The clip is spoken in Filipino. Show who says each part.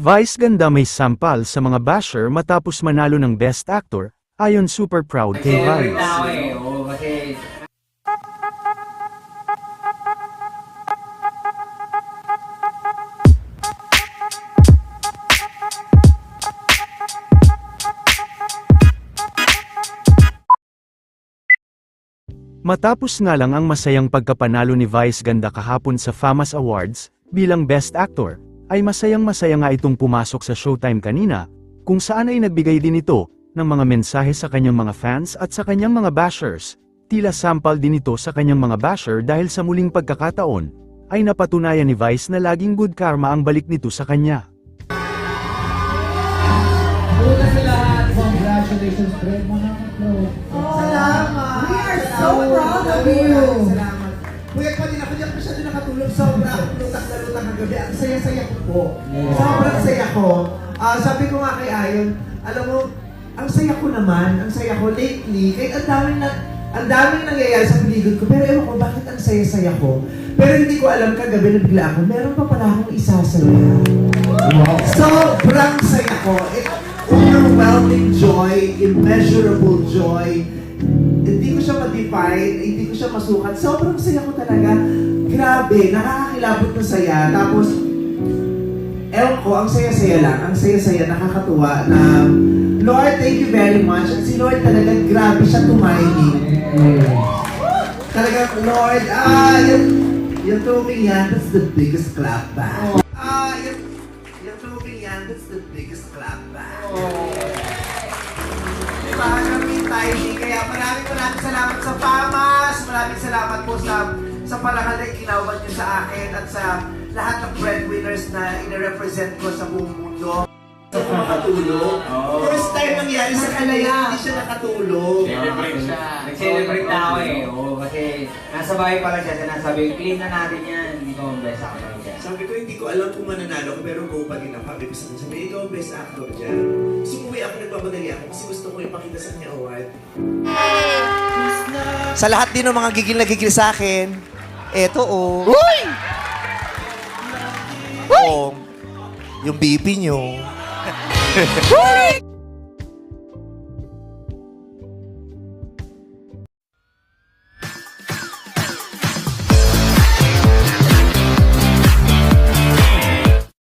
Speaker 1: Vice ganda may sampal sa mga basher matapos manalo ng Best Actor, ayon super proud kay Vice.
Speaker 2: eh.
Speaker 1: Matapos nga lang ang masayang pagkapanalo ni Vice ganda kahapon sa FAMAS Awards, bilang Best Actor, ay masayang masaya nga itong pumasok sa Showtime kanina, kung saan ay nagbigay din ito, ng mga mensahe sa kanyang mga fans at sa kanyang mga bashers. Tila sampal din ito sa kanyang mga basher dahil sa muling pagkakataon, ay napatunayan ni Vice na laging good karma ang balik nito sa kanya.
Speaker 3: Una sa lahat, congratulations, Fred, kapro.
Speaker 4: Salamat!
Speaker 5: We are so proud of you.
Speaker 4: Nakatulog. Sobra akong lutak na lutak ang gabi. Ang saya-saya ko po. Sobrang saya ko. Ah, sabi ko nga kay Ayon, alam mo, ang saya ko naman, ang saya ko lately, kahit ang daming na, ang daming nangyayari sa paligid ko, pero ewan ko bakit ang saya-saya ko. Pero hindi ko alam kagabi na bigla ako, meron pa pala akong isasaya. Sobrang saya ko. It, overwhelming joy, immeasurable joy. Hindi ko siya ma-define, hindi ko siya masukat. Sobrang saya ko talaga. Grabe, nakakakilabot na saya. Tapos, ewan ko, ang saya-saya lang. Ang saya-saya, nakakatuwa na Lord, thank you very much. At si Lord talaga, grabe siya tumiming. Talaga, Lord, ah, yung, yung tubig yan, that's the biggest clap back. Ah, yung, yung tubig yan, that's the biggest clap back. Diba, kami timing. Kaya maraming maraming salamat sa PAMAS. Maraming salamat po sa sa parangal na ikinawag niyo sa akin at sa lahat ng breadwinners na ine-represent ko sa buong mundo. Sa makatulog. First time nangyari sa kanya, hindi siya nakatulog.
Speaker 2: celebrate siya. Nag-celebrate na ako eh. Oo, kasi nasa bahay pala siya. Sinasabi, clean na natin yan. Hindi ko ang best actor dyan.
Speaker 6: Sabi ko, hindi ko alam kung mananalo ko, pero go pa din ako. Sabi ko sa kanya, sabi, ikaw ang best actor dyan. Sumuwi ako, nagmamadali ako kasi gusto ko ipakita sa kanya award.
Speaker 4: Sa lahat din ng mga gigil na gigil sa akin, eto oh. Uy! Oh, yung BP nyo.